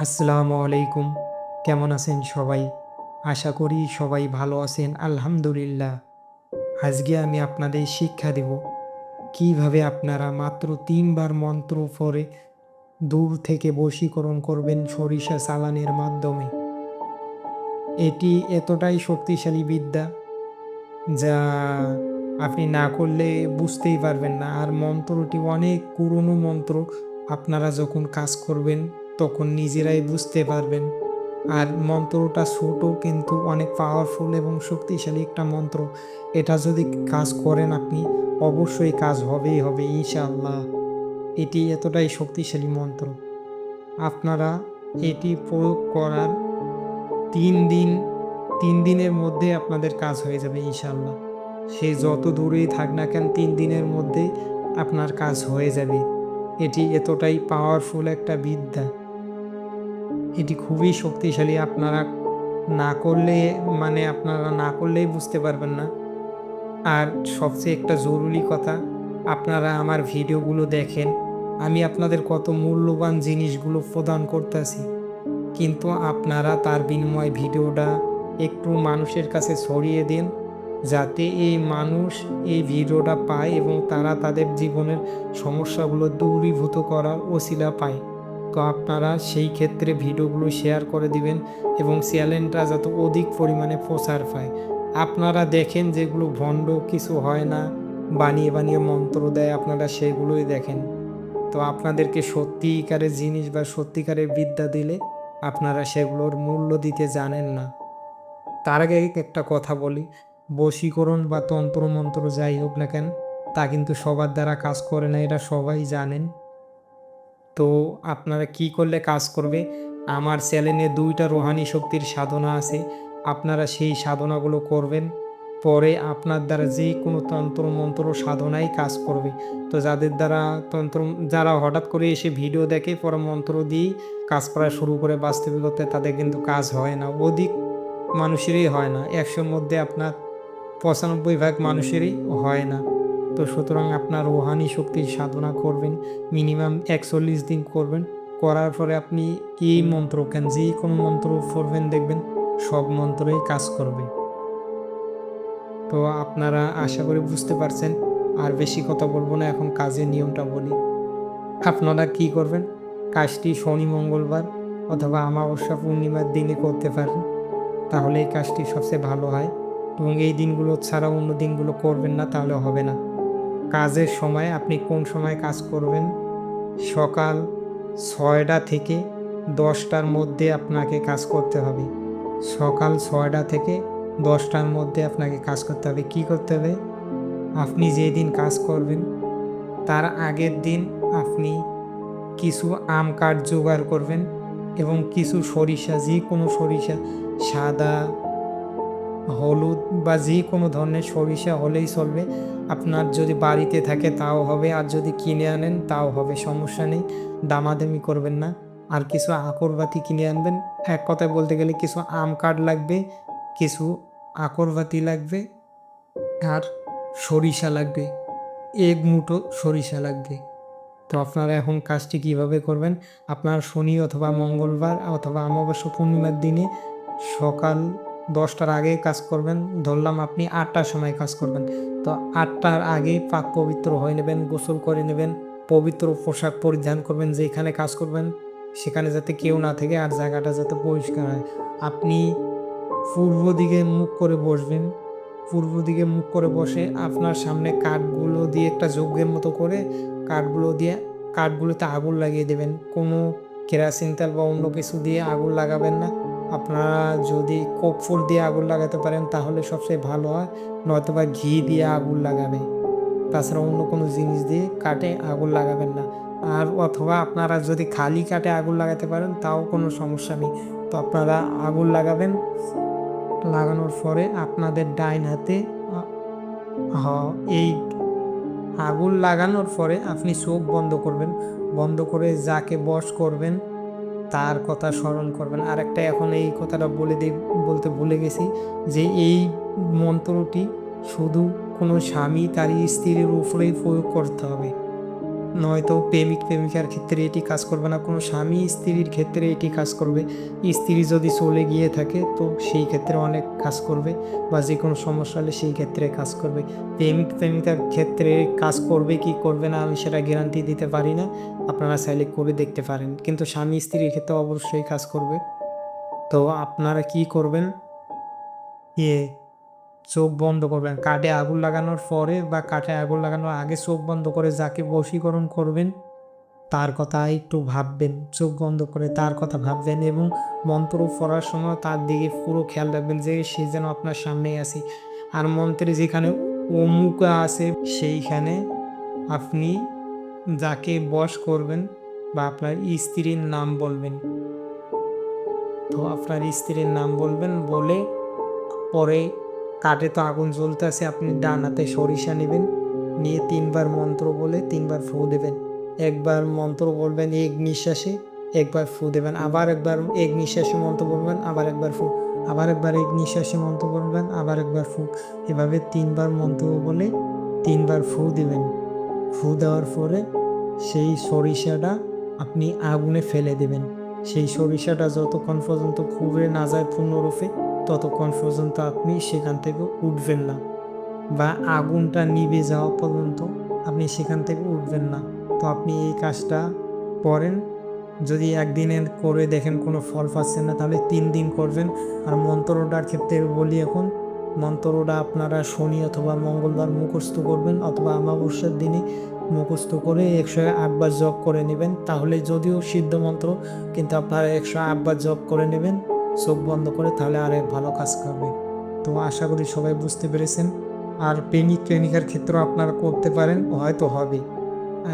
আসসালামু আলাইকুম। কেমন আছেন সবাই? আশা করি সবাই ভালো আছেন, আলহামদুলিল্লাহ। আজকে আমি আপনাদের শিক্ষা দেব। কীভাবে আপনারা মাত্র তিনবার মন্ত্র পরে দূর থেকে বশীকরণ করবেন সরিষা চালানের মাধ্যমে। এটি এতটাই শক্তিশালী বিদ্যা যা আপনি না করলে বুঝতেই পারবেন না। আর মন্ত্রটি অনেক পুরনো মন্ত্র। আপনারা যখন কাজ করবেন তখন নিজেরাই বুঝতে পারবেন। আর মন্ত্রটা ছোটো কিন্তু অনেক পাওয়ারফুল এবং শক্তিশালী একটা মন্ত্র। এটা যদি কাজ করেন আপনি, অবশ্যই কাজ হবেই হবে, ইনশাআল্লাহ। এটি এতটাই শক্তিশালী মন্ত্র। আপনারা এটি প্রয়োগ করার তিন দিন, তিন দিনের মধ্যে আপনাদের কাজ হয়ে যাবে, ইনশাআল্লাহ। সে যত দূরেই থাক না কেন, তিন দিনের মধ্যে আপনার কাজ হয়ে যাবে। এটি এতটাই পাওয়ারফুল একটা বিদ্যা। এটি খুবই শক্তিশালী। আপনারা না করলে মানে আপনারা না করলেই বুঝতে পারবেন না। আর সবচেয়ে একটা জরুরি কথা, আপনারা আমার ভিডিওগুলো দেখেন, আমি আপনাদের কত মূল্যবান জিনিসগুলো প্রদান করতেছি। কিন্তু আপনারা তার বিনিময়ে ভিডিওটা একটু মানুষের কাছে ছড়িয়ে দিন, যাতে এই মানুষ এই ভিডিওটা পায় এবং তারা তাদের জীবনের সমস্যাগুলো দূরীভূত করার ওসিলা পায়। আপনারা সেই ক্ষেত্রে ভিডিওগুলো শেয়ার করে দিবেন এবং চ্যানেলটা যত অধিক পরিমাণে প্রচার পায়। আপনারা দেখেন যেগুলো ভণ্ড কিছু হয় না, বানিয়ে বানিয়ে মন্ত্র দেয় আপনারা সেগুলোই দেখেন। তো আপনাদেরকে সত্যিকারের জিনিস বা সত্যিকারের বিদ্যা দিলে আপনারা সেগুলোর মূল্য দিতে জানেন না। তার আগে একটা কথা বলি, বশীকরণ বা তন্ত্র মন্ত্র যাই হোক না কেন, তা কিন্তু সবার দ্বারা কাজ করে না, এটা সবাই জানেন। তো আপনারা কি করলে কাজ করবে? আমার চ্যানেলে দুইটা রোহানি শক্তির সাধনা আছে, আপনারা সেই সাধনাগুলো করবেন। পরে আপনার দ্বারা যে কোনো তন্ত্র মন্ত্র সাধনাই কাজ করবে। তো যাদের দ্বারা তন্ত্র, যারা হঠাৎ করে এসে ভিডিও দেখে পরে মন্ত্র দিয়েই কাজ করা শুরু করে বাস্তবিকতে তাদের কিন্তু কাজ হয় না। অধিক মানুষেরই হয় না, একশোর মধ্যে আপনার পঁচানব্বই ভাগ মানুষেরই হয় না। তো সুতরাং আপনার রোহানি শক্তির সাধনা করবেন মিনিমাম একচল্লিশ দিন করবেন। করার পরে আপনি এই মন্ত্র কেন, যে কোনো মন্ত্র পড়বেন, দেখবেন সব মন্ত্রই কাজ করবে। তো আপনারা আশা করি বুঝতে পারছেন, আর বেশি কথা বলব না, এখন কাজের নিয়মটা বলি। আপনারা কি করবেন, কাজটি শনি, মঙ্গলবার অথবা আমাবস্যা পূর্ণিমার দিনে করতে পারেন, তাহলে এই কাজটি সবচেয়ে ভালো হয়। এবং এই দিনগুলো ছাড়া অন্য দিনগুলো করবেন না, তাহলে হবে না। কাজের সময় আপনি কোন সময় কাজ করবেন? সকাল ছয়টা থেকে দশটার মধ্যে আপনাকে কাজ করতে হবে। সকাল ছয়টা থেকে দশটার মধ্যে আপনাকে কাজ করতে হবে। কি করতে হবে? আপনি যেদিন কাজ করবেন, তার আগের দিন আপনি কিছু আম কাঠ জোগাড় করবেন এবং কিছু সরিষা যে কোনো সরিষা, সাদা হলুদ বা যে কোনো ধরনের সরিষা হলেই চলবে। আপনার যদি বাড়িতে থাকে তাও হবে, আর যদি কিনে আনেন তাও হবে, সমস্যা নেই, দামাদামি করবেন না। আর কিছু আকরবাতি কিনে আনবেন। এক কথায় বলতে গেলে কিছু আম কাঠ লাগবে, কিছু আকরবাতি লাগবে, আর সরিষা লাগবে, এক মুঠো সরিষা লাগবে। তো আপনারা এখন কাজটি কীভাবে করবেন? আপনার শনি অথবা মঙ্গলবার অথবা অমাবস্যা পূর্ণিমার দিনে সকাল দশটার আগে কাজ করবেন। ধরলাম আপনি আটটার সময় কাজ করবেন। তো আটটার আগে পাক পবিত্র হয়ে নেবেন, গোসল করে নেবেন, পবিত্র পোশাক পরিধান করবেন, যেখানে কাজ করবেন, সেখানে যাতে কেউ না থাকে আর জায়গাটা যাতে পরিষ্কার হয়। আপনি পূর্ব দিকে মুখ করে বসবেন। পূর্ব দিকে মুখ করে বসে আপনার সামনে কাঠগুলো দিয়ে একটা যজ্ঞের মতো করে কাঠগুলো দিয়ে, কাঠগুলোতে আগুন লাগিয়ে দেবেন। কোনো কেরাসিন তেল বা অন্য কিছু দিয়ে আগুন লাগাবেন না। আপনারা যদি কর্পূর দিয়ে আগুন লাগাতে পারেন, তাহলে সবচেয়ে ভালো হয়। নয়তো বা ঘি দিয়ে আগুন লাগাবে। তাছাড়া অন্য কোনো জিনিস দিয়ে কাটে, আগুন লাগাবেন না। আর অথবা আপনারা যদি খালি কাটে আগুন লাগাতে পারেন, তাও কোনো সমস্যা নেই। তো আপনারা আগুন লাগাবেন। লাগানোর পরে আপনাদের ডাইন হাতে হ এই আগুন লাগানোর পরে আপনি চোখ বন্ধ করবেন। বন্ধ করে যাকে বশ করবেন তার কথা স্মরণ করবেন। আর একটা এখন এই কথাটা বলে দিই বলতে ভুলে গেছি যে এই মন্ত্রটি শুধু কোনো স্বামী তার স্ত্রীর উপরেই প্রয়োগ করতে হবে। নয়তো প্রেমিক প্রেমিকার ক্ষেত্রে এটি কাজ করবে না, কোনো স্বামী স্ত্রীর ক্ষেত্রে এটি কাজ করবে। স্ত্রী যদি চলে গিয়ে থাকে, তো সেই ক্ষেত্রে অনেক কাজ করবে বা যে কোনো সমস্যা হলে সেই ক্ষেত্রে কাজ করবে। প্রেমিক প্রেমিকার ক্ষেত্রে কাজ করবে কি করবে না, আমি সেটা গ্যারান্টি দিতে পারি না, আপনারা চাইলে করে দেখতে পারেন। কিন্তু স্বামী স্ত্রীর ক্ষেত্রে অবশ্যই কাজ করবে। তো আপনারা কি করবেন? ইয়ে চোখ বন্ধ করবেন। কাঠে আগুন লাগানোর পরে বা কাঠে আগুন লাগানোর আগে চোখ বন্ধ করে যাকে বশীকরণ করবেন, তার কথা একটু ভাববেন। চোখ বন্ধ করে তার কথা ভাববেন এবং মন্ত্র পড়ার সময় তার দিকে পুরো খেয়াল রাখবেন যে সে যেন আপনার সামনেই আসে আর মন্ত্রে যেখানে অমুক আছে, সেইখানে আপনি যাকে বশ করবেন বা আপনার স্ত্রীর নাম বলবেন। তো আপনার স্ত্রীর নাম বলবেন বলে পরে কাঠে তো আগুন জ্বলতে আছে আপনি ডান হাতে সরিষা নেবেন। নিয়ে তিনবার মন্ত্র বলে তিনবার ফু দেবেন। একবার মন্ত্র বলবেন এক নিঃশ্বাসে, একবার ফু দেবেন। আবার একবার এক নিঃশ্বাসে মন্ত্র বলবেন, আবার একবার ফু। আবার একবার এক নিঃশ্বাসে মন্ত্র বলবেন, আবার একবার ফু। এভাবে তিনবার মন্ত্র বলে তিনবার ফু দেবেন। ফু দেওয়ার পরে সেই সরিষাটা আপনি আগুনে ফেলে দেবেন। সেই সরিষাটা যতক্ষণ পর্যন্ত খুবড়ে না যায় পূর্ণরূপে ততক্ষণ পর্যন্ত আপনি সেখান থেকে উঠবেন না বা আগুনটা নিভে যাওয়া পর্যন্ত আপনি সেখান থেকে উঠবেন না। তো আপনি এই কাজটা করেন। যদি একদিনের করে দেখেন কোনো ফল পাচ্ছেন না, তাহলে তিন দিন করবেন। আর মন্ত্রটার ক্ষেত্রে বলি এখন, মন্ত্রটা আপনারা শনি অথবা মঙ্গলবার মুখস্থ করবেন অথবা অমাবস্যার দিনে মুখস্থ করে একশো আটবার জপ করে নেবেন। তাহলে যদিও সিদ্ধ মন্ত্র, কিন্তু আপনারা একশো আটবার জপ করে নেবেন। চোখ বন্ধ করে তাহলে আরেক ভালো কাজ করবে। তো আশা করি সবাই বুঝতে পেরেছেন। আর প্রেমিক, প্রেমিকার ক্ষেত্রেও আপনারা করতে পারেন, হয়তো হবে।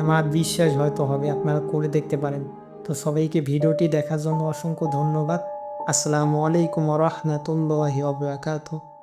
আমার বিশ্বাস হয়তো হবে, আপনারা করে দেখতে পারেন। তো সবাইকে ভিডিওটি দেখার জন্য অসংখ্য ধন্যবাদ। আসসালামু আলাইকুম রহমতুল্লাহ ওবরাকাতুহ